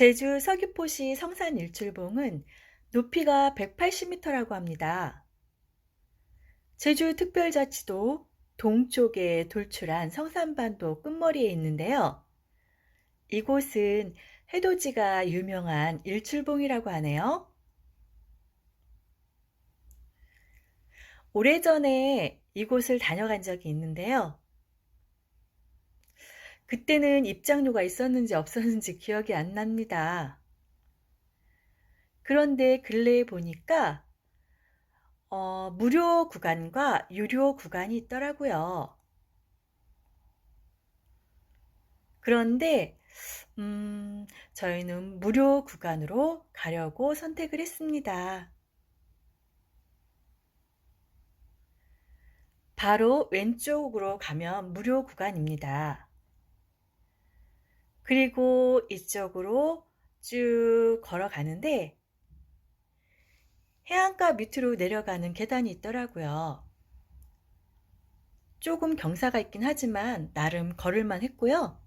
제주 서귀포시 성산 일출봉은 높이가 180m라고 합니다. 제주 특별자치도 동쪽에 돌출한 성산반도 끝머리에 있는데요. 이곳은 해돋이가 유명한 일출봉이라고 하네요. 오래전에 이곳을 다녀간 적이 있는데요. 그때는 입장료가 있었는지 없었는지 기억이 안 납니다. 그런데 근래에 보니까 어, 무료 구간과 유료 구간이 있더라고요. 그런데 음, 저희는 무료 구간으로 가려고 선택을 했습니다. 바로 왼쪽으로 가면 무료 구간입니다. 그리고 이쪽으로 쭉 걸어가는데 해안가 밑으로 내려가는 계단이 있더라고요. 조금 경사가 있긴 하지만 나름 걸을만 했고요.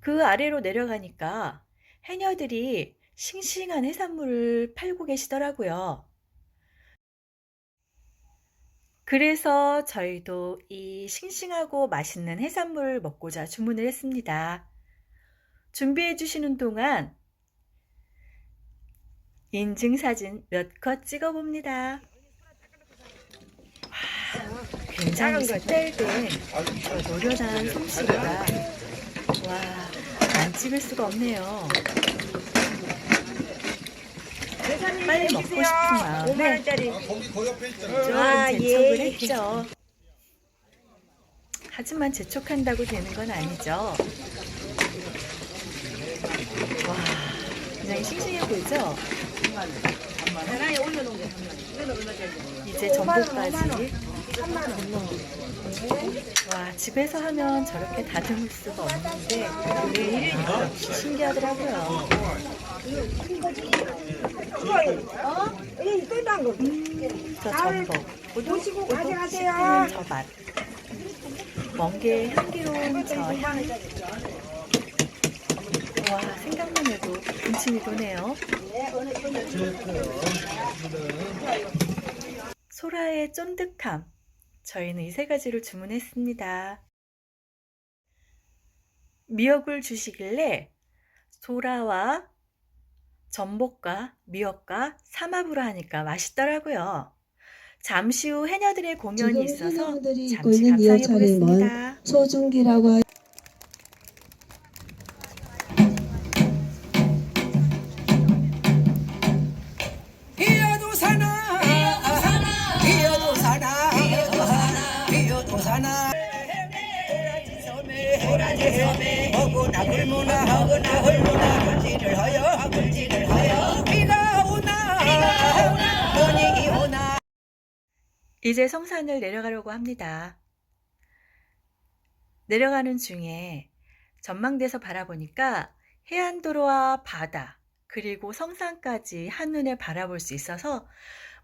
그 아래로 내려가니까 해녀들이 싱싱한 해산물을 팔고 계시더라고요. 그래서 저희도 이 싱싱하고 맛있는 해산물을 먹고자 주문을 했습니다. 준비해 주시는 동안 인증사진 몇 컷 찍어 봅니다. 굉장히 색달된 저 노련한 솜씨가 와, 안 찍을 수가 없네요. 빨리 먹고 싶은 마음에 좀 아, 재촉을 예. 했죠. 하지만 재촉한다고 되는 건 아니죠. 굉장히 싱싱해 보이죠? 계란에 올려놓은 거 이거는 얼마짜리? 이제 전복까지. 와, 집에서 하면 저렇게 다듬을 수가 없는데, 역시 신기하더라고요. 음, 저 전복. 보시고 오독 가져가세요. 씹히는 저 맛. 멍게 향기로운 저 향. 와, 생각만 해도 군침이 도네요. 소라의 쫀득함. 저희는 이 세 가지를 주문했습니다. 미역을 주시길래 소라와 전복과 미역과 삼합으로 하니까 맛있더라고요. 잠시 후 해녀들의 공연이 있어서 잠시 감상해 보겠습니다. 소중기라고 하 도라지 섬에 허구나 굴무나 허구나 헐무나 금지를 하여 금지를 하여 비가 오나 번이 오나 이제 성산을 내려가려고 합니다. 내려가는 중에 전망대에서 바라보니까 해안도로와 바다, 그리고 성산까지 한눈에 바라볼 수 있어서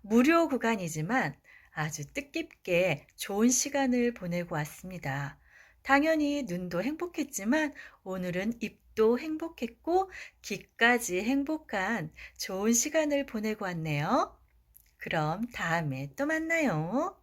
무료 구간이지만 아주 뜻깊게 좋은 시간을 보내고 왔습니다. 당연히 눈도 행복했지만 오늘은 입도 행복했고 귀까지 행복한 좋은 시간을 보내고 왔네요. 그럼 다음에 또 만나요.